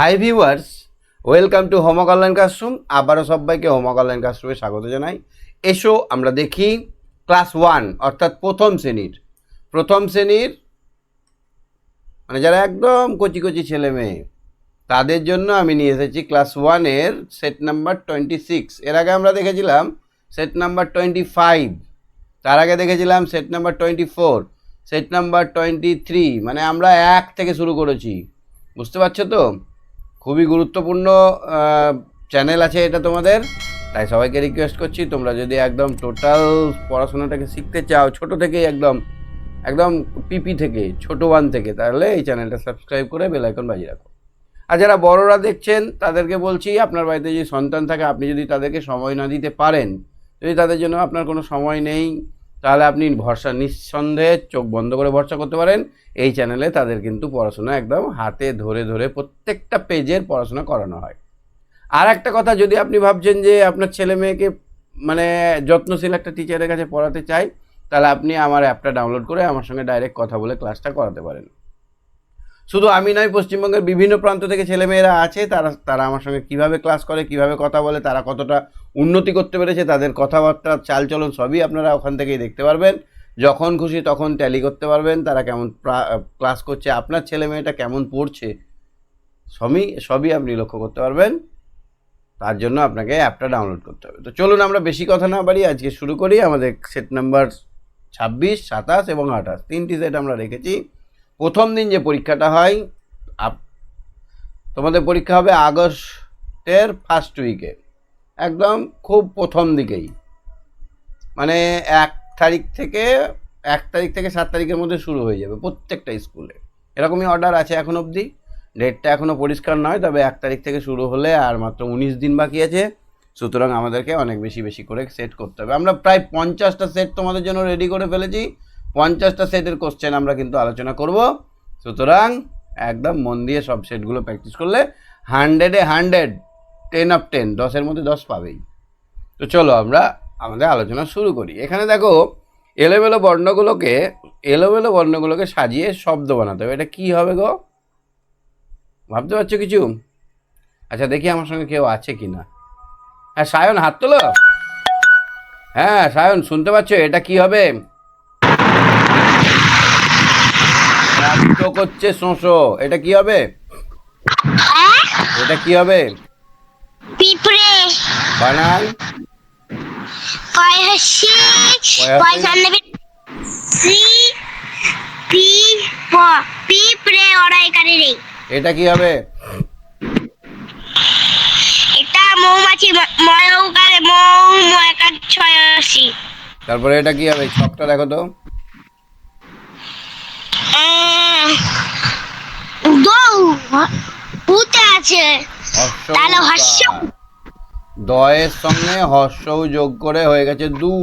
High viewers welcome to হোমক online classroom আবারও সবাইকে হোমক অনলাইন ক্লাসরুমে স্বাগত জানাই। এসো আমরা দেখি ক্লাস ওয়ান অর্থাৎ প্রথম শ্রেণির। প্রথম শ্রেণির মানে যারা একদম কচি কচি ছেলে মেয়ে, তাদের জন্য আমি নিয়ে এসেছি ক্লাস ওয়ানের সেট নাম্বার টোয়েন্টি সিক্স এর আগে আমরা দেখেছিলাম সেট নাম্বার টোয়েন্টি ফাইভ তার আগে দেখেছিলাম set number twenty four set number twenty three মানে আমরা এক থেকে শুরু করেছি। বুঝতে পারছ তো? খুবই গুরুত্বপূর্ণ চ্যানেল আছে এটা তোমাদের। তাই সবাইকে রিকোয়েস্ট করছি, তোমরা যদি একদম টোটাল পড়াশোনাটাকে শিখতে চাও, ছোট থেকেই একদম একদম পিপি থেকে, ছোট ওয়ান থেকে, তাহলে এই চ্যানেলটা সাবস্ক্রাইব করে বেল আইকন বাজিয়ে রাখো। আর যারা বড়রা দেখছেন, তাদেরকে বলছি, আপনার বাড়িতে যদি সন্তান থাকে, আপনি যদি তাদেরকে সময় না দিতে পারেন, যদি তাদের জন্য আপনার কোনো সময় নেই তাহলে আপনি ভরসা নিঃসন্দেহে চোখ বন্ধ করে ভরসা করতে পারেন। এই চ্যানেলে তাদের কিন্তু পড়াশোনা একদম হাতে ধরে ধরে প্রত্যেকটা পেজের পড়াশোনা করানো হয়। আর একটা কথা, যদি আপনি ভাবছেন যে আপনার ছেলে মেয়েকে মানে যত্নশীল একটা টিচারের কাছে পড়াতে চাই, তাহলে আপনি আমার অ্যাপটা ডাউনলোড করে আমার সঙ্গে ডাইরেক্ট কথা বলে ক্লাসটা করাতে পারেন। শুধু আমি নয়, পশ্চিমবঙ্গের বিভিন্ন প্রান্ত থেকে ছেলেমেয়েরা আছে, তারা তারা আমার সঙ্গে কীভাবে ক্লাস করে, কীভাবে কথা বলে, তারা কতটা উন্নতি করতে পেরেছে, তাদের কথাবার্তা, চালচলন সবই আপনারা ওখান থেকেই দেখতে পারবেন। যখন খুশি তখন ট্যালি করতে পারবেন, তারা কেমন ক্লাস করছে, আপনার ছেলে মেয়েটা কেমন পড়ছে, সবই সবই আপনি লক্ষ্য করতে পারবেন। তার জন্য আপনাকে অ্যাপটা ডাউনলোড করতে হবে। তো চলুন আমরা বেশি কথা না বাড়ি আজকে শুরু করি, আমাদের সেট নাম্বার ছাব্বিশ, সাতাশ এবং আঠাশ। তিনটি সেট আমরা রেখেছি। প্রথম দিন যে পরীক্ষাটা হয় তোমাদের পরীক্ষা হবে আগস্টের ফার্স্ট উইকে একদম খুব প্রথম দিকেই। মানে এক তারিখ থেকে, এক তারিখ থেকে সাত তারিখের মধ্যে শুরু হয়ে যাবে প্রত্যেকটা স্কুলে এরকমই অর্ডার আছে এখন অবধি। ডেটটা এখনও পরিষ্কার নয়, তবে এক তারিখ থেকে শুরু হলে আর মাত্র উনিশ দিন বাকি আছে। সুতরাং আমাদেরকে অনেক বেশি বেশি করে সেট করতে হবে। আমরা প্রায় পঞ্চাশটা সেট তোমাদের জন্য রেডি করে ফেলেছি। পঞ্চাশটা সেটের কোশ্চেন আমরা কিন্তু আলোচনা করব। সুতরাং একদম মন দিয়ে সব সেটগুলো প্র্যাকটিস করলে হান্ড্রেডে হান্ড্রেড টেন অফ টেন দশের মধ্যে দশ পাবেই। তো চলো আমরা আমাদের আলোচনা শুরু করি। এখানে দেখো, এলোমেলো বর্ণগুলোকে এলোমেলো বর্ণগুলোকে সাজিয়ে শব্দ বানাতে হবে। এটা কি হবে গো? ভাবতে পারছ কিছু? আচ্ছা দেখি আমার সঙ্গে কেউ আছে কি না। হ্যাঁ সায়ন, হাত তোলো। হ্যাঁ সায়ন, শুনতে পাচ্ছ? এটা কি হবে? শব্দ করছে শোষো এটা কি হবে? এটা কি হবে? পিঁপড়ে। বানান। এটা কি হবে? এটা মৌমাছি ময়ূকারে মৌ ময়কার ছয় হাসি তারপরে এটা কি হবে? ছকটা দেখো তো। উতে আছে হর্ষ তাহলে হর্ষ। দয়ের সঙ্গে হর্ষও যোগ করে হয়ে গেছে দু।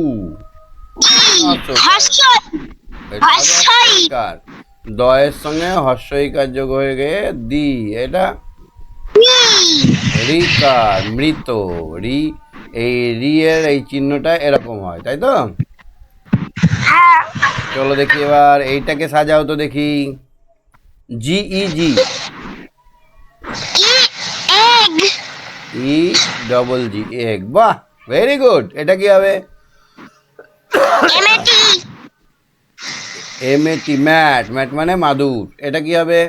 দয়ের সঙ্গে হর্ষইকার যোগ হয়ে গিয়ে দি। এটা রিকার মৃত। রি এই রি এর এই চিহ্নটা এরকম হয় তাই তো? হ্যাঁ। চলো দেখি এবার এইটাকে সাজাও তো দেখি। G E G E double G egg বাহ ভেরি গুড এটা কি হবে? M A T mat. Mat মানে মাদুর। এটা কি হবে?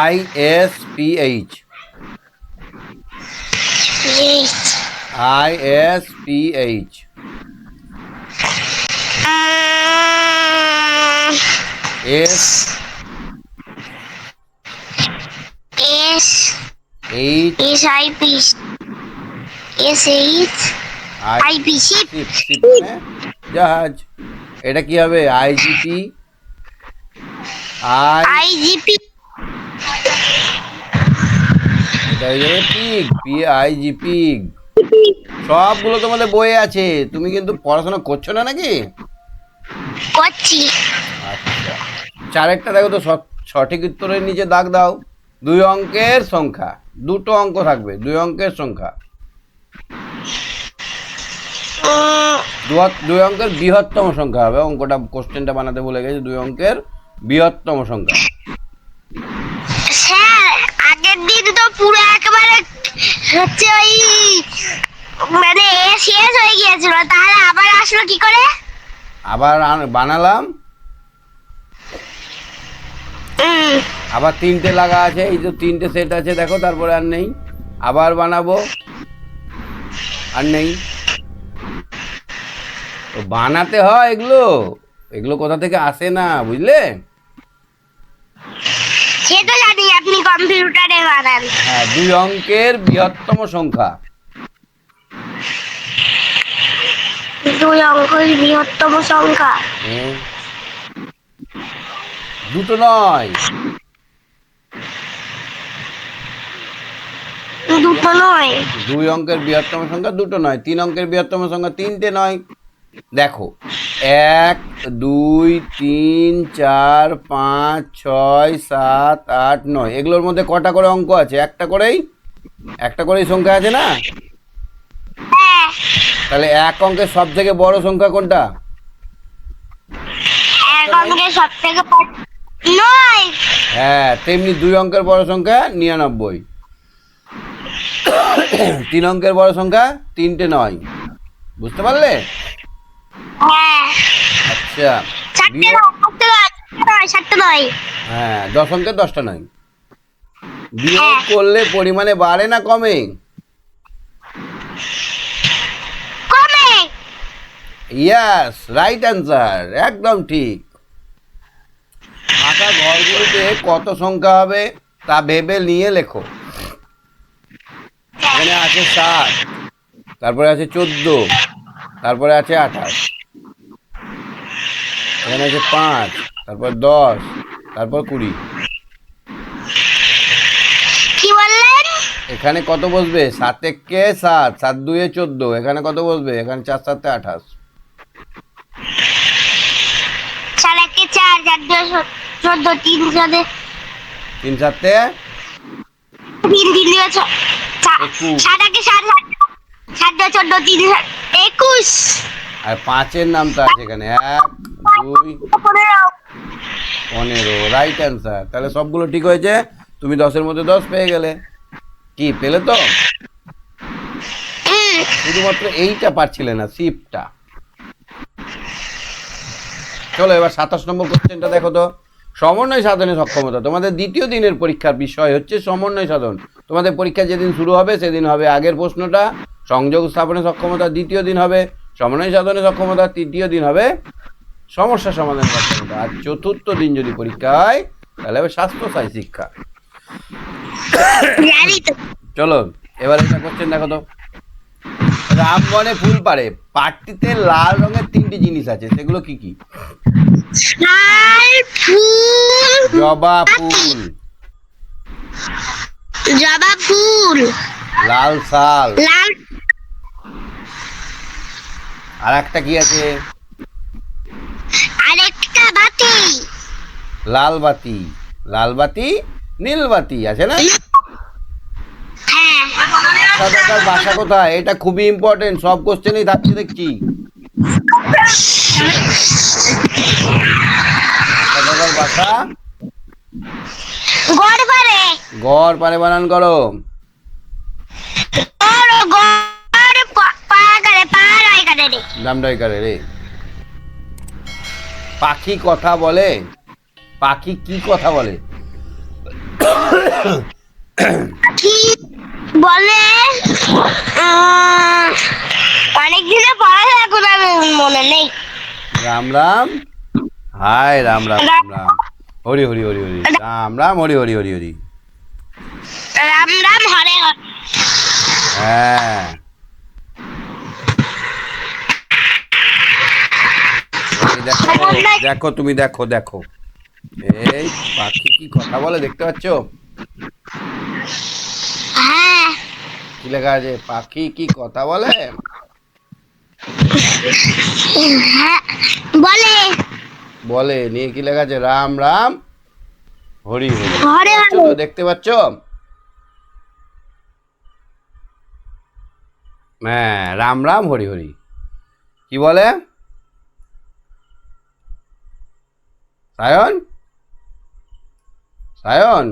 I S P H I S P H S S H S I P S H I P C ship ship জাহাজ এটা কি হবে? আইজিপি আই আই জিপি এটা যাবে পিগ পি পিগ সবগুলো তোমাদের বইয়ে আছে। তুমি কিন্তু পড়াশোনা করছ না নাকি? করছি। চারেরটা দেখো তো সঠিক উত্তরের নিচে দাগ দাও। দুই অঙ্কের সংখ্যা দুটো অঙ্ক থাকবে দুই অঙ্কের সংখ্যা। দুই অঙ্কের বৃহত্তম সংখ্যা হবে অঙ্কটা কোশ্চেনটা বানাতে ভুলে গেছে দুই অঙ্কের বৃহত্তম সংখ্যা। স্যার আগের দিন তো পুরো একেবারে হচ্ছে ওই মানে এ শেষ হয়ে গিয়েছিল তাহলে আবার আসলো কি করে? আবার বানালাম আবার তিনটে লাগা আছে এই তো তিনটে সেট আছে দেখো তারপরে আর নেই। আবার বানাবো আর নেই। তো বানাতে হয় এগুলো? এগুলো কোথা থেকে আসে না বুঝলে? আপনি কম্পিউটারে বানান। হ্যাঁ দুই অঙ্কের বৃহত্তম সংখ্যা। দুই অঙ্কের বৃহত্তম সংখ্যা। হুম। দুটো নয়। দুটো নয়। দুই অঙ্কের বৃহত্তম সংখ্যা দুটো নয়। তিন অঙ্কের বৃহত্তম সংখ্যা তিনটে নয়। দেখো এক দুই তিন চার পাঁচ ছয় সাত আট নয়। এগুলোর মধ্যে কটা করে অঙ্ক আছে? একটা করেই? একটা করেই সংখ্যা আছে না? হ্যাঁ। তাহলে এক অঙ্কের সব থেকে বড় সংখ্যা কোনটা? এক অঙ্কের সব থেকে হ্যাঁ তেমনি দুই অঙ্কের বড় সংখ্যা নিরানব্বই। তিন অঙ্কের বড় সংখ্যা তিনটে নয়। বুঝতে পারলে? হ্যাঁ। আচ্ছা হ্যাঁ দশ অঙ্কের দশটা নয়। বিয়োগ করলে পরিমাণে বাড়ে না কমে? কমে। ইয়াস রাইট অ্যান্সার একদম ঠিক। ফাঁকা ঘরগুলিতে কত সংখ্যা হবে তা ভেবে নিয়ে লেখো। এখানে আছে সাত তারপরে আছে চোদ্দ তারপরে আছে আঠাশ এখানে আছে পাঁচ তারপর দশ তারপর কুড়ি। এখানে কত বসবে? সাত কে সাত সাত দুয়ে চোদ্দ এখানে কত বসবে? এখানে চার সাতে আঠাশ চার একে চার চার দুই চোদ্দ তিন চোদ্দ তিন সাতে তিন তিন সাত সাত সাত দুই চোদ্দ তিন একুশ। আর পাঁচের নামটা আছে এখানে। এক দুই পনেরো। পনেরো। রাইট অ্যান্সার তাহলে সবগুলো ঠিক হয়েছে? তুমি দশের মধ্যে দশ পেয়ে গেলে। কি পেলে তো? শুধুমাত্র এইটা পারছিলে না সিপটা চলো এবার সাতাশ নম্বর কোশ্চেনটা দেখো তো। সমন্বয় সাধনে সক্ষমতা। তোমাদের দ্বিতীয় দিনের পরীক্ষার বিষয় হচ্ছে সমন্বয় সাধন। তোমাদের পরীক্ষা যেদিন শুরু হবে সেদিন হবে আগের প্রশ্নটা সংযোগ স্থাপনে সক্ষমতা দ্বিতীয় দিন হবে সমন্বয় সাধনে সক্ষমতা তৃতীয় দিন হবে সমস্যা সমাধান সক্ষমতা আর চতুর্থ দিন যদি পরীক্ষা হয় তাহলে হবে স্বাস্থ্যসায় শিক্ষা। চলো এবার একটা কোশ্চেন দেখো তো। রামবনে ফুল পারে পাটটিতে লাল রঙের তিনটি জিনিস আছে সেগুলো কি কি? জবা ফুল। জবা ফুল। লাল শাল। লাল আর একটা কি আছে? আরেকটা বাতি। লাল বাতি। লাল বাতি নীল বাতি আছে না? দাদার বাসা কোথায়? এটা খুবই ইম্পর্টেন্ট সব কোশ্চেনই থাকছে দেখছি। দাদার বাসা গড় পারে। বানান করো। রে দামডাই করে রে। পাখি কথা বলে? পাখি কি কথা বলে? বলে অনেক দিনে পড়াশোনা করে আমি মনে নেই। রাম রাম। হাই রাম রাম রাম রাম। হরি হরি হরি হরি। রাম রাম হরি হরি হরি হরি। রাম রাম হরে হরে। হ্যাঁ। দেখো দেখো তুমি দেখো দেখো। এই পাখি কি কথা বলে দেখতে পাচ্ছ? হ্যাঁ কি লেখা আছে? পাখি কি কথা বলে? হ্যাঁ বলে। বলে নিয়ে কি লেখা আছে? রাম রাম হরি হরি? দেখতে পাচ্ছ? হ্যাঁ রাম রাম হরি হরি। কি বলে? সায়ন? সায়ন?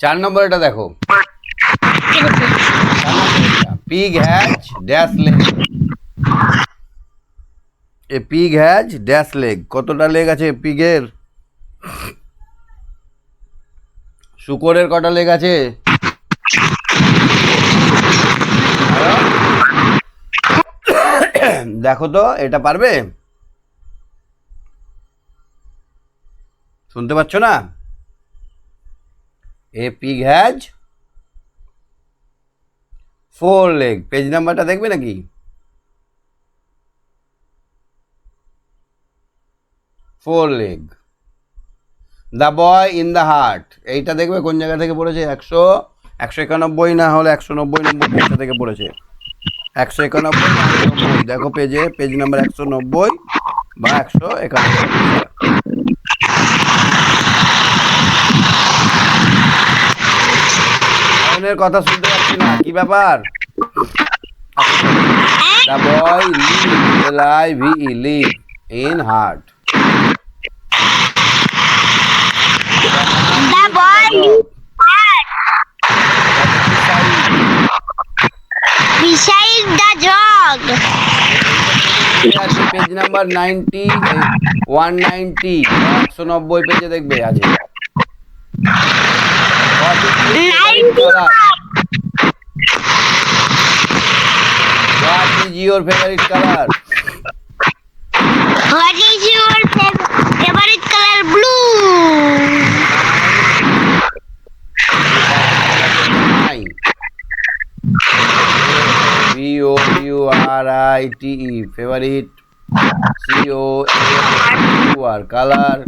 চার নম্বর এটা দেখো। Pig has dash leg A pig has dash leg কতটা লেগ আছে পিগের শুকরের কটা লেগ আছে? দেখো তো, এটা পারবে? শুনতে পাচ্ছ না? A pig has four leg page নাম্বারটা দেখবে নাকি? Four leg the boy in the heart এইটা দেখবে কোন জায়গা থেকে পড়েছে? একশো একশো একানব্বই না হলে একশো নব্বই নম্বর পেজটা থেকে পড়েছে? একশো একানব্বই দেখো পেজে পেজ নাম্বার একশো নব্বই বা একশো একানব্বই। লায়নের কথা শুনতে পাচ্ছি না কি ব্যাপার The boy beside the jog. Page number ninety one ninety একশো নব্বই পেজে দেখবে আছে What is your favorite color? What is your favorite color? Blue. V O U R I T E favorite C O A U R color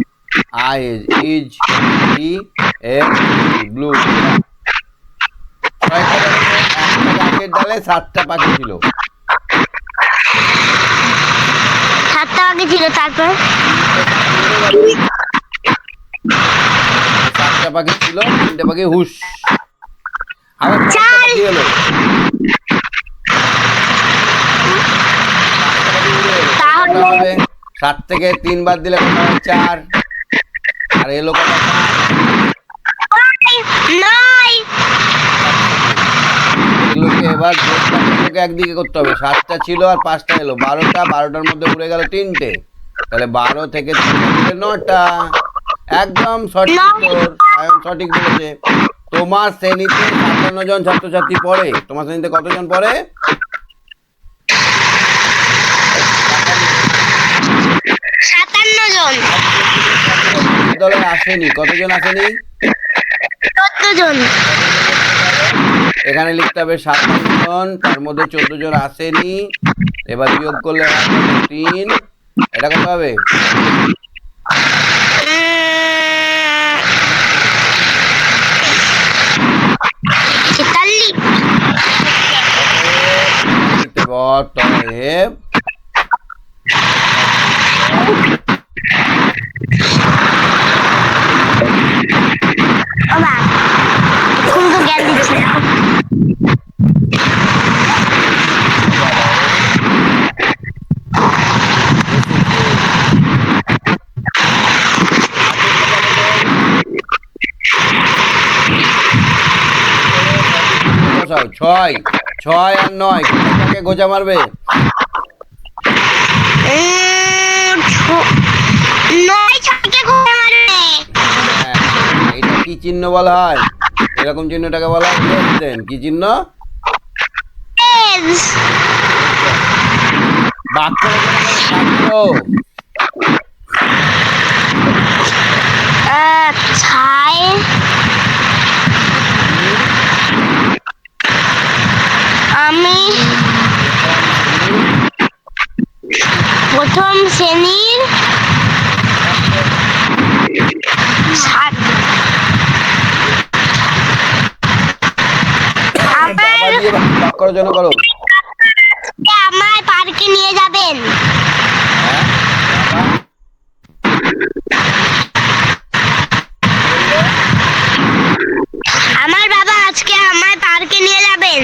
I is is E ছয়টা ডালে সাতটা পাখি ছিল সাতটা আগে ছিল তারপর সাতটা পাখি ছিল তিনটে পাখি হুশ আবার। পাখি এলো পাখি হবে? সাত থেকে তিন বাদ দিলে কত হয়? চার আর এলো কত নয়। এগুলোকে এবার যোগ একদিকে করতে হবে। সাতটা ছিল আর পাঁচটা এলো। বারোটা বারোটার মধ্যে উড়ে গেল তিনটে। তাহলে বারো থেকে নটা। একদম সঠিক। সঠিক বলেছে। তোমার শ্রেণীতে সাতান্ন জন ছাত্রছাত্রী পড়ে। তোমার শ্রেণীতে কতজন পড়ে? সাতান্ন জন। দলে আসেনি। কতজন আসেনি? জন এখানে লিখতে হবে সাতান্ন জন তার মধ্যে চোদ্দ জন আসেনি। এবার বিয়োগ করলে তিন। এটা কত হবে? অতএব ছয় ছয় আর নয় কোথাকে গোজা মারবে। হ্যাঁ, এটা কি চিহ্ন বলা হয়? এরকম চিহ্নটাকে বলা হয়। কি চিহ্ন? বাক্য আমি প্রথম শ্রেণির বাবা দিয়ে পার্কে নিয়ে যাবেন হ্যাঁ, বাবা। আমার বাবা আজকে আমায় পার্কে নিয়ে যাবেন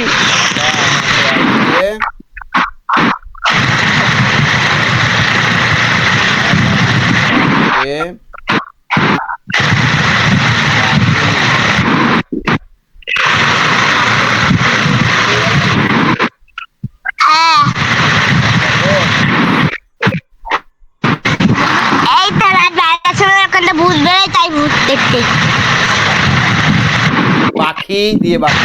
বাবা আমাকে- আমাকে দেখতে পাখি দিয়ে বাক্য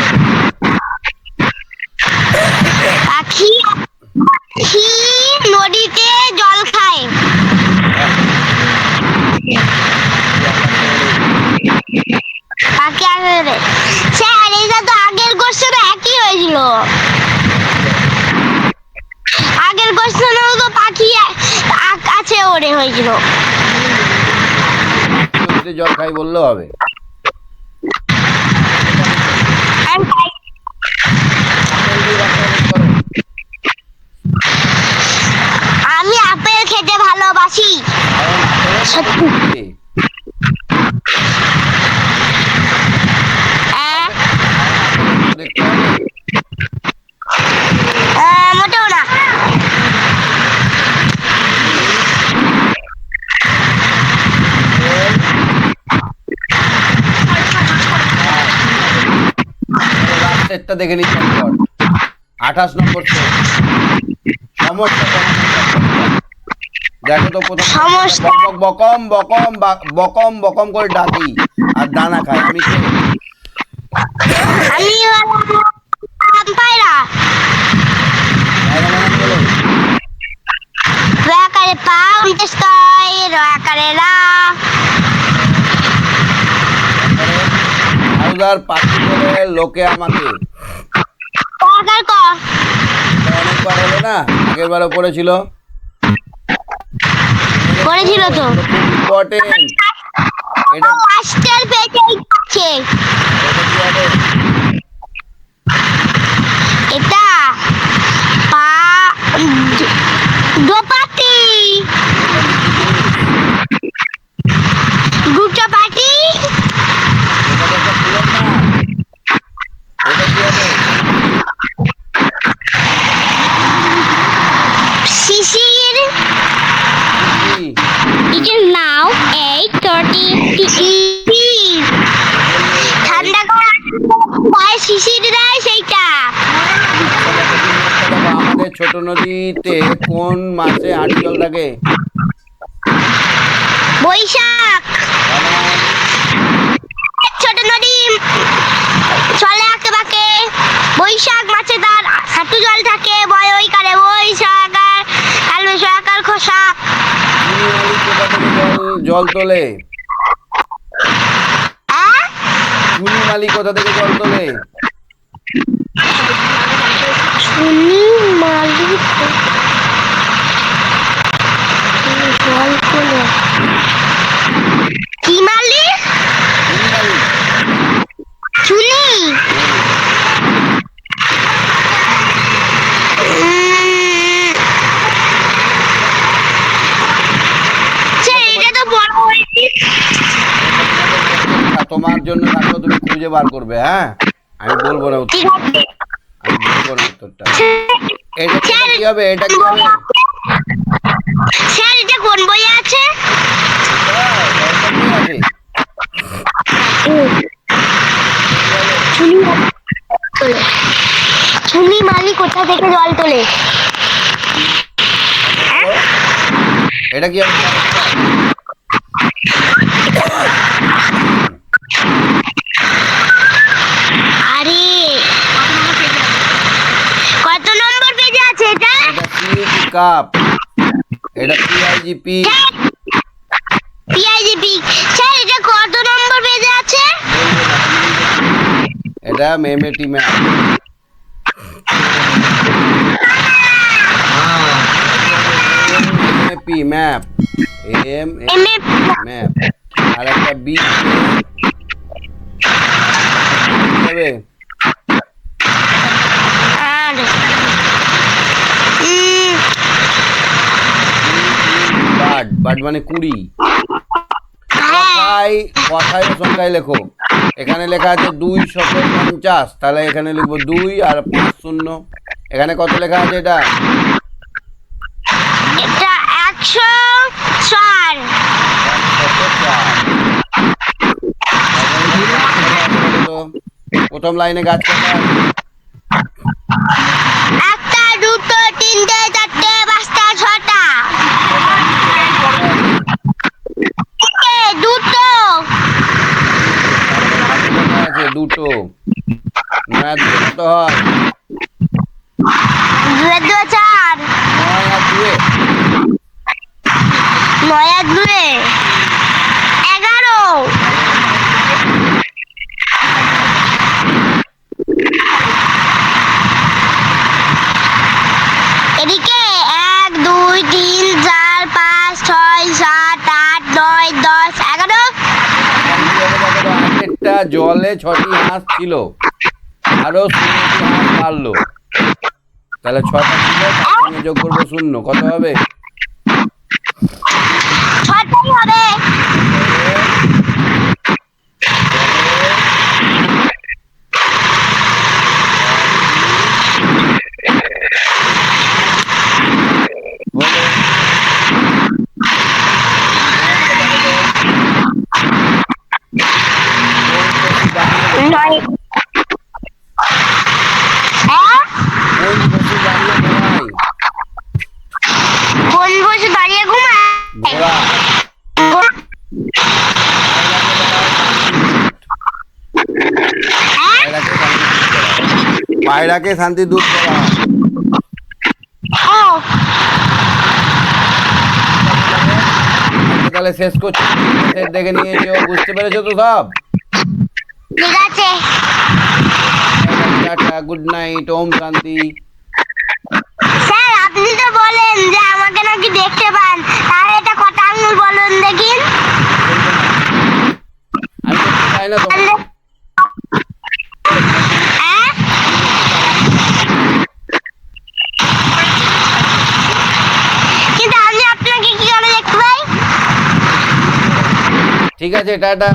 পাখি পাখি নদীতে জল খায়। পাখি আগে স্যার এটা তো আগের কোশ্চেন একই হয়েছিল। আগের কোশ্চেনেও তো পাখি আ- আকাশে ওড়ে হয়েছিল। জল খাই বললেও হবে আমি পাই- আপেল দিয়ে বাক্য করো। আমি আপেল খেতে ভালোবাসি। সত্যি। লাস্টেরটা দেখে নিচ্ছি আঠাশ নম্বর সমস্যা দেখো তো প্রথম বকম বকম বকম বকম করে ডাকি আর দানা খাই। আমি পাখি বলে লোকে আমাকে রয়াকার ক? অনেকবার হলো না আগের বারও পড়েছিল করেছিল তো ইম্পর্টেন্ট এটা মাস্টার পেজে আছে এটা পা দোপাতি দুটো পাটি ছোট নদীতে কোন মাসে হাঁটি জল থাকে বৈশাখ। ছোট নদী চলে আঁকে বাঁকে। বৈশাখ মাসে তার হাঁটু জল থাকে বয় ওই কারে বৈশাখ আর কাল বৈশাখ আর খোসা। চিনি মালি কোথা থেকে জল তোলে? চুনি মালি কোথা থেকে জল তোলে চুনি মালিক জল তোলে কি মালিক চুনি মালি চুনি উম, স্যার, এটা তো বড় হয়েছে আর তোমার জন্য থাকল তুমি খুঁজে বার করবে হ্যাঁ? আমি বলব না উত্তর। আমি বলব না উত্তরটা। এটা কি হবে? এটা কি হবে? স্যার এটা কোন বই আছে? চুনি মালি কোথা থেকে জল তোলে? এটা কি হবে আরে কত নম্বর পেজে আছে এটা এটা সিইটি কাপ এটা পিআইজিপি পিআইজিপি স্যার এটা কত নম্বর পেজে আছে? এটা মেমেটি map M A P map M map আর একটা বি হবে আর উম, বার্ড মানে কুড়ি। কথায় কথায় সংখ্যায় লেখো। এখানে লেখা আছে দুই শত পঞ্চাশ। তাহলে এখানে লিখব দুই আর পাঁচ শূন্য। এখানে কত লেখা আছে এটা? এটা একশো চার। প্রথম লাইনে গাছ কাটা একটা দুটো তিনটে চারটে পাঁচটা ছটা তিনটে, দুটো হয়। দুয়ে দুয়ে। চার নয় আর দুয়ে। নয় আর দুয়ে। এগারো। এদিকে এক দুই তিন চার পাঁচ ছয় সাত আট নয় দশ এগারো। জলে ছটি হাঁস ছিল। আরও বাড়লো। তাহলে ছটা ছিল যোগ করব শূন্য কত হবে? ছটাই হবে বলো। নয় হ্যাঁ কোন পশু দাঁড়িয়ে ঘোড়ায় কোন বসে দাঁড়িয়ে ঘুমায় ঘোড়া হ্যাঁ পায়রাকে শান্তি দূত আজকে তাহলে শেষ করছি। দেখে নিয়েছো বুঝতে পেরেছ তো সব? ঠিক আছে। টাটা গুড নাইট ওম শান্তি। স্যার আপনি তো বলেন যে আমাকে নাকি দেখতে পান। তাহলে এটা কটা আঙুল বলুন দেখিন আমি দেখতে চাই না তোমাকে তাহলে- হ্যাঁ কিন্তু আমি আপনাকে কি করে দেখতে পাই ঠিক আছে টাটা।